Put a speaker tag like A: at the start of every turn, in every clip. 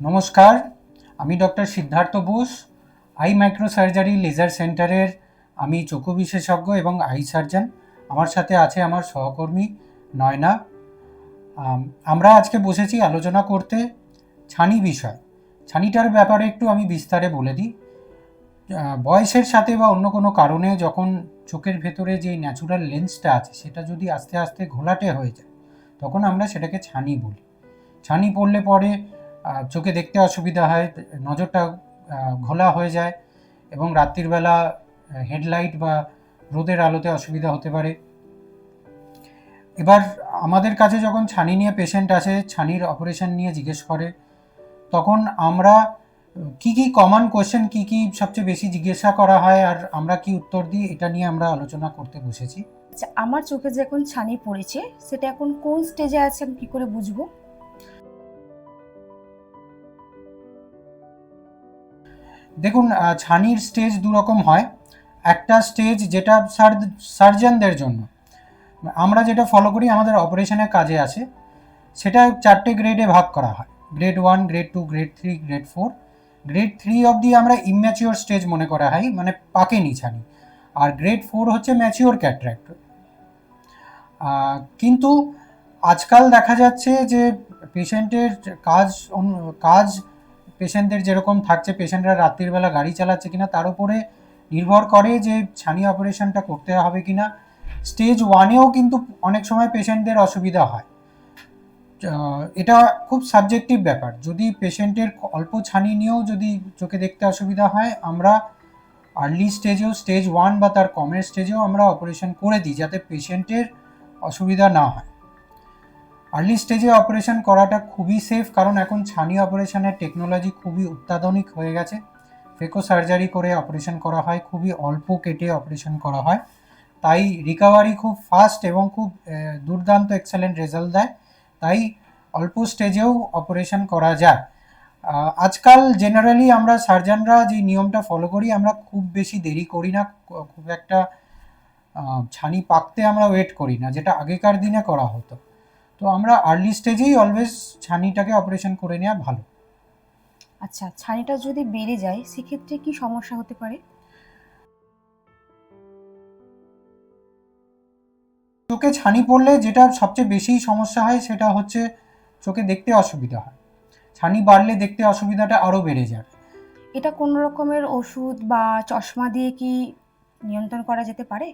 A: নমস্কার আমি doctor Siddhartha Bose eye micro surgery laser সেন্টারের আমি চক্ষু বিশেষজ্ঞ এবং আই সার্জন। আমার সাথে আছে আমার সহকর্মী নয়না। আম, আমরা আজকে বসেছি আলোচনা করতে ছানি বিষয়। ছানিটার ব্যাপারে একটু আমি বিস্তারে বলে দিই। বয়সের সাথে বা অন্য কোনো কারণে যখন চোখের ভেতরে যে ন্যাচুরাল লেন্সটা আছে সেটা যদি আস্তে আস্তে ঘোলাটে হয়ে যায় তখন আমরা সেটাকে ছানি বলি। ছানি পড়লে পরে চোখে দেখতে অসুবিধা হয়, নজরটা ঘোলা হয়ে যায় এবং রাত্রির বেলা হেডলাইট বা রোদের আলোতে অসুবিধা হতে পারে। এবার আমাদের কাছে যখন ছানি নিয়ে পেশেন্ট আসে, ছানির অপারেশন নিয়ে জিজ্ঞেস করে, তখন আমরা কি কি কমন কোয়েশ্চেন কি কি সবচেয়ে বেশি জিজ্ঞাসা করা হয় আর আমরা কি উত্তর দিই, এটা নিয়ে আমরা আলোচনা করতে বসেছি।
B: আচ্ছা আমার চোখে যে এখন ছানি পড়েছে, সেটা এখন কোন স্টেজে আছে, আমি কি করে বুঝব?
A: দেখুন ছানির স্টেজ দু রকম হয়। একটা স্টেজ যেটা সার্জনদের জন্য। আমরা যেটা ফলো করি, আমাদের অপারেশনের কাজে আছে। সেটা চারটে গ্রেডে ভাগ করা হয়। Grade one grade two grade three grade four grade three অবধি আমরা ইম্যাচিওর স্টেজ মনে করা হয় মানে পাকেনি ছানি। আর গ্রেড ফোর হচ্ছে ম্যাচিওর ক্যাট্রাক্ট কিন্তু আজকাল দেখা যাচ্ছে যে পেশেন্টের কাজ কাজ পেশেন্টদের যেরকম থাকছে, পেশেন্টরা রাত্রির বেলা গাড়ি চালাচ্ছে কিনা, তার উপরে নির্ভর করে যে ছানি অপারেশনটা করতে হবে কিনা। স্টেজ ওয়ানেও কিন্তু অনেক সময় পেশেন্টদের অসুবিধা হয়। এটা খুব সাবজেক্টিভ ব্যাপার। যদি পেশেন্টের অল্প ছানি নিয়েও যদি চোখে দেখতে অসুবিধা হয়, আমরা আর্লি স্টেজেও স্টেজ ওয়ান বা তার কমের স্টেজেও আমরা অপারেশন করে দিই, যাতে পেশেন্টের অসুবিধা না হয়। আর্লি স্টেজে অপারেশন করাটা খুবই সেফ কারণ এখন ছানি অপারেশনের টেকনোলজি খুবই অত্যাধুনিক হয়ে গেছে। ফেকো সার্জারি করে অপারেশন করা হয়, খুবই অল্প কেটে অপারেশন করা হয়। তাই রিকভারি খুব ফাস্ট এবং খুব দুর্দান্ত এক্সেলেন্ট রেজাল্ট দেয়। তাই অল্প স্টেজেও অপারেশন করা যায়। আজকাল জেনারেলি আমরা সার্জনরা যে নিয়মটা ফলো করি, আমরা খুব বেশি দেরি করি না। খুব একটা ছানি পাকতে আমরা ওয়েট করি না, যেটা আগেকার দিনে করা হতো। তো আমরা আর্লি স্টেজেই অলওয়েজ ছানিটাকে অপারেশন করে নেওয়া ভালো।
B: আচ্ছা ছানিটা যদি বেড়ে যায় সেক্ষেত্রে কি সমস্যা হতে পারে?
A: চোখে ছানি পড়লে যেটা সবচেয়ে বেশি সমস্যা হয় সেটা হচ্ছে চোখে দেখতে অসুবিধা হয়। ছানি বাড়লে দেখতে অসুবিধাটা আরও বেড়ে যায়।
B: এটা কোনো রকমের ওষুধ বা চশমা দিয়ে কি নিয়ন্ত্রণ করা যেতে পারে?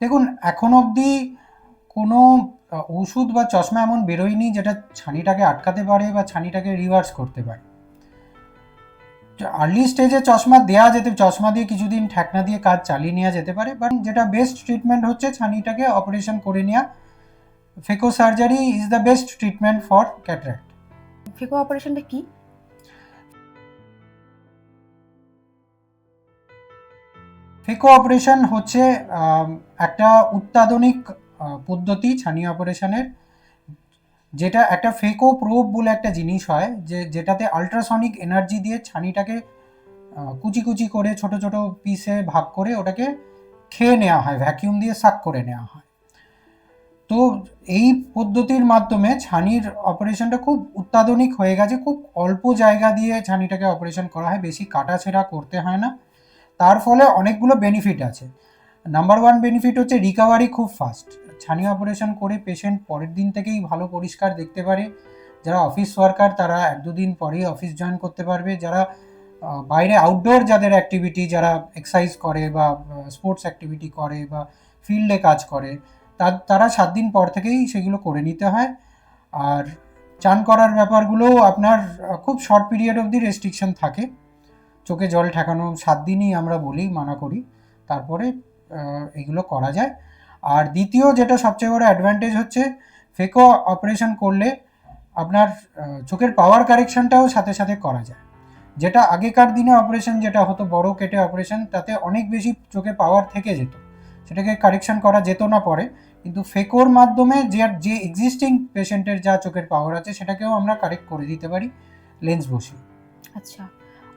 A: দেখুন, এখন অবধি কোনো ওষুধ বা চশমা এমন বেরোয়নি যেটা ছানিটাকে আটকাতে পারে বা ছানিটাকে রিভার্স করতে পারে। আর্লি স্টেজে চশমা দেওয়া যেতে, চশমা দিয়ে কিছুদিন ঠেকনা দিয়ে কাজ চালিয়ে নেওয়া যেতে পারে বাট যেটা বেস্ট ট্রিটমেন্ট হচ্ছে ছানিটাকে অপারেশন করে নেওয়া phaco surgery is the best treatment for cataract
B: phaco অপারেশনটা কি?
A: ফেকো অপারেশন হচ্ছে একটা অত্যাধুনিক পদ্ধতি ছানি অপারেশনের যেটা একটা ফেকো প্রোব বলে একটা জিনিস হয়, যে যেটাতে আল্ট্রাসনিক এনার্জি দিয়ে ছানিটাকে কুচি কুচি করে ছোট ছোট পিসে ভাগ করে ওটাকে খেয়ে নেওয়া হয় ভ্যাকিউম দিয়ে সাক করে নেওয়া হয়। তো এই পদ্ধতির মাধ্যমে ছানির অপারেশনটা খুব অত্যাধুনিক হয়ে গেছে, খুব অল্প জায়গা দিয়ে ছানিটাকে অপারেশন করা হয়, বেশি কাটাছেঁড়া করতে হয় না। তার ফলে অনেকগুলো বেনিফিট আছে। নাম্বার ওয়ান বেনিফিট হচ্ছে রিকভারি খুব ফাস্ট ছানি অপারেশন করে পেশেন্ট পরের দিন থেকেই ভালো পরিষ্কার দেখতে পারে। যারা অফিস ওয়ার্কার তারা এক দুদিন পরেই অফিস জয়েন করতে পারবে। যারা বাইরে আউটডোর যাদের অ্যাক্টিভিটি যারা এক্সারসাইজ করে বা স্পোর্টস অ্যাক্টিভিটি করে বা ফিল্ডে কাজ করে, তারা সাত দিন পর থেকেই সেগুলো করে নিতে হয়। আর চান করার ব্যাপারগুলোও আপনার খুব শর্ট পিরিয়ড অবধি রেস্ট্রিকশন থাকে। চোখে জল ঠেকানো সাত দিনই আমরা বলি, মানা করি। তারপরে এগুলো করা যায়। আর দ্বিতীয় যেটা সবচেয়ে বড় অ্যাডভান্টেজ হচ্ছে ফেকো অপারেশন করলে আপনার চোখের পাওয়ার কারেকশনটাও সাথে সাথে করা যায়। যেটা আগেকার দিনে অপারেশন যেটা হতো, বড় কেটে অপারেশন তাতে অনেক বেশি চোখে পাওয়ার থেকে যেত। সেটাকে কারেকশন করা যেত না পরে, কিন্তু ফেকোর মাধ্যমে যে যে এক্সিস্টিং পেশেন্টের যা চোখের পাওয়ার আছে, সেটাকেও আমরা কারেক্ট করে দিতে পারি লেন্স বসিয়ে।
B: আচ্ছা।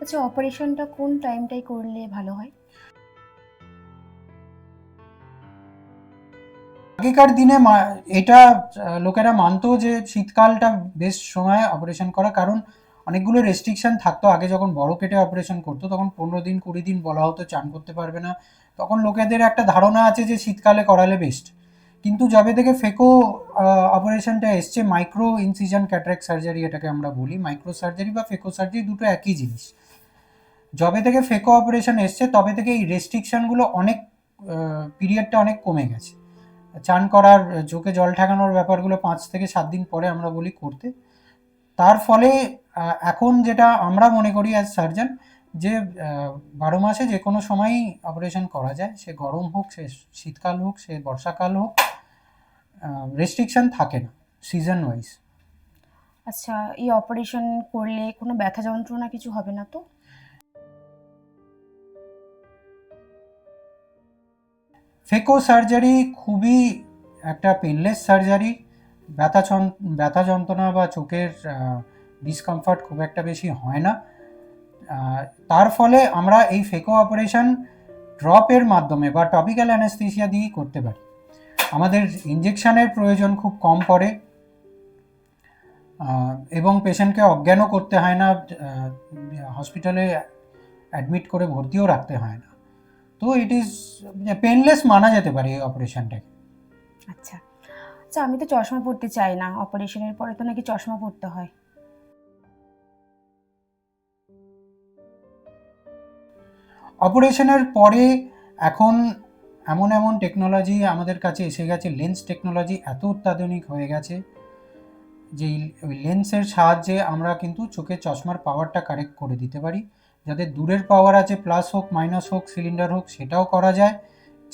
B: আচ্ছা অপারেশনটা কোন টাইমটাই করলে ভালো হয়?
A: আগেকার দিনে এটা লোকেরা মানতো যে শীতকালটা বেশ সময় অপারেশন করা, কারণ অনেকগুলো রেস্ট্রিকশন থাকতো। আগে যখন বড় কেটে অপারেশন করতো, তখন পনেরো দিন, কুড়ি দিন বলা হতো, চান করতে পারবে না। তখন লোকেদের একটা ধারণা আছে যে শীতকালে করালে বেস্ট কিন্তু যবে থেকে ফেকো অপারেশনটা এসছে মাইক্রো ইনসিজন ক্যাটারেক্ট সার্জারি এটাকে আমরা বলি। মাইক্রো সার্জারি বা ফেকো সার্জারি দুটো একই জিনিস। যবে থেকে ফেকো অপারেশন এসছে, তবে থেকে এই রেস্ট্রিকশনগুলো অনেক পিরিয়ডটা অনেক কমে গেছে। চান করার, চোখে জল ঠেকানোর ব্যাপারগুলো পাঁচ থেকে সাত দিন পরে আমরা বলি করতে। তার ফলে এখন যেটা আমরা মনে করি অ্যাজ সার্জন যে বারো মাসে যে কোনো সময়ই অপারেশন করা যায়, সে গরম হোক, সে শীতকাল হোক, সে বর্ষাকাল হোক রেস্ট্রিকশন থাকে না সিজন ওয়াইজ
B: আচ্ছা এই অপারেশন করলে কোনো ব্যথা যন্ত্রণা কিছু হবে না তো?
A: ফেকো সার্জারি, খুবই একটা পেনলেস সার্জারি। ব্যথা ব্যথা যন্ত্রণা বা চোখের ডিসকমফর্ট খুব একটা বেশি হয় না। তার ফলে আমরা এই ফেকো অপারেশন ড্রপের মাধ্যমে বা টপিক্যাল অ্যানাস্থেসিয়া দিয়েই করতে পারি। আমাদের ইঞ্জেকশনের প্রয়োজন খুব কম পড়ে। এবং পেশেন্টকে অজ্ঞানও করতে হয় না হসপিটালে অ্যাডমিট করে ভর্তিও রাখতে হয় না। তো ইট ইজ পেনলেস মানা যেতে পারে এই অপারেশনটাকে
B: আচ্ছা। আচ্ছা আমি তো চশমা পরতে চাই না। অপারেশনের পরে তো নাকি চশমা পরতে হয়।
A: অপারেশনের পরে এখন এমন এমন টেকনোলজি আমাদের কাছে এসে গেছে লেন্স টেকনোলজি এত অত্যাধুনিক হয়ে গেছে যে ওই লেন্সের সাহায্যে আমরা কিন্তু চোখের চশমার পাওয়ারটা কারেক্ট করে দিতে পারি। যাদের দূরের পাওয়ার আছে প্লাস হোক মাইনাস হোক সিলিন্ডার হোক সেটাও করা যায়।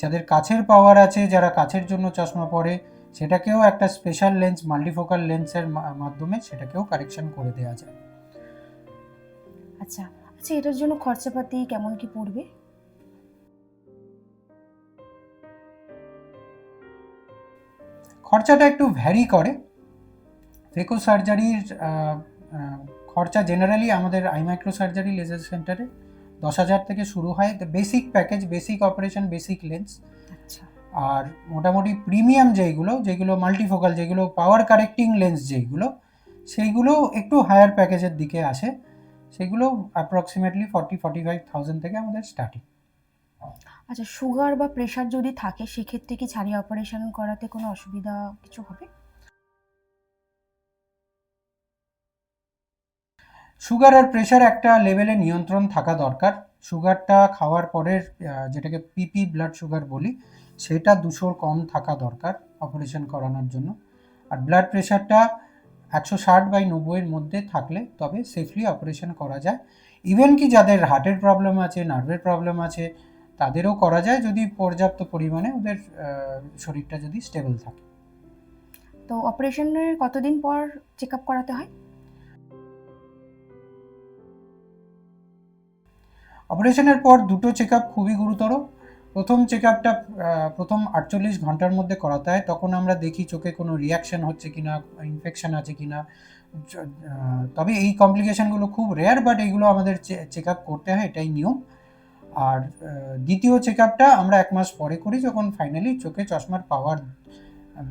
A: যাদের কাছের পাওয়ার আছে যারা কাছের জন্য চশমা পরে সেটাকেও একটা স্পেশাল লেন্স মাল্টিফোকাল লেন্সের মাধ্যমে সেটাকেও কারেকশন করে দেওয়া যায়।
B: আচ্ছা আচ্ছা এটার জন্য খরচাপাতি কেমন কি পড়বে?
A: খরচাটা একটু ভ্যারি করে। ফেকো সার্জারির খরচা জেনারেলি আমাদের আই মাইক্রো সার্জারি লেজার সেন্টারে দশ হাজার থেকে শুরু হয়। Basic package basic operation basic lens আর মোটামুটি প্রিমিয়াম যেইগুলো যেগুলো মাল্টিফোকাল যেগুলো পাওয়ার কারেক্টিং লেন্স যেইগুলো সেইগুলো একটু হায়ার প্যাকেজের দিকে আসে। সেগুলো approximately forty forty five thousand থেকে আমাদের স্টার্টিং
B: আচ্ছা সুগার বা প্রেশার যদি থাকে সেক্ষেত্রে কি ছাড়িয়ে অপারেশন করাতে কোনো অসুবিধা কিছু হবে?
A: সুগার আর প্রেশার একটা লেভেলে নিয়ন্ত্রণ থাকা দরকার। সুগারটা খাওয়ার পরের যেটাকে পিপি ব্লাড সুগার বলি, সেটা দুশোর কম থাকা দরকার অপারেশন করানোর জন্য। আর ব্লাড প্রেশারটা একশো ষাট বাই নব্বইয়ের মধ্যে থাকলে তবে সেফলি অপারেশন করা যায়। ইভেন কি যাদের হার্টের প্রবলেম আছে নার্ভের প্রবলেম আছে, তাদেরও করা যায় যদি পর্যাপ্ত পরিমাণে ওদের শরীরটা যদি স্টেবল থাকে।
B: তো অপারেশনের কতদিন পর চেক আপ করাতে হয়?
A: অপারেশনের পর দুটো চেক খুবই গুরুতর। প্রথম চেক আপটা প্রথম আটচল্লিশ ঘণ্টার মধ্যে করাতে হয়। তখন আমরা দেখি চোখে কোনো রিয়াকশন হচ্ছে কিনা ইনফেকশন আছে য- আহ, তবে এই কমপ্লিকেশনগুলো খুব রেয়ার বাট এইগুলো আমাদের চেক আপ করতে হয় এটাই নিয়ম। আর দ্বিতীয় চেক আপটা আমরা এক মাস পরে করি যখন ফাইনালি চোখে চশমার পাওয়ার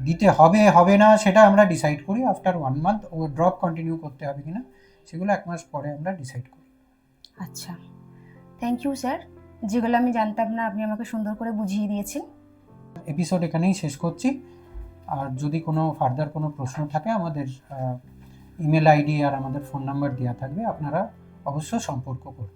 A: দিতে হবে হবে না সেটা আমরা ডিসাইড করি আফটার ওয়ান মান্থ ও ড্রপ কন্টিনিউ করতে হবে কিনা সেগুলো এক মাস পরে আমরা ডিসাইড করি।
B: আচ্ছা। থ্যাংক ইউ স্যার যেগুলো আমি জানতাম না, আপনি আমাকে সুন্দর করে বুঝিয়ে দিয়েছেন।
A: এপিসোড এখানেই শেষ করছি। আর যদি কোনো ফার্দার কোনো প্রশ্ন থাকে, আমাদের ইমেল আইডি আর আমাদের ফোন নাম্বার দেওয়া থাকবে। আপনারা অবশ্য সম্পর্ক করুন।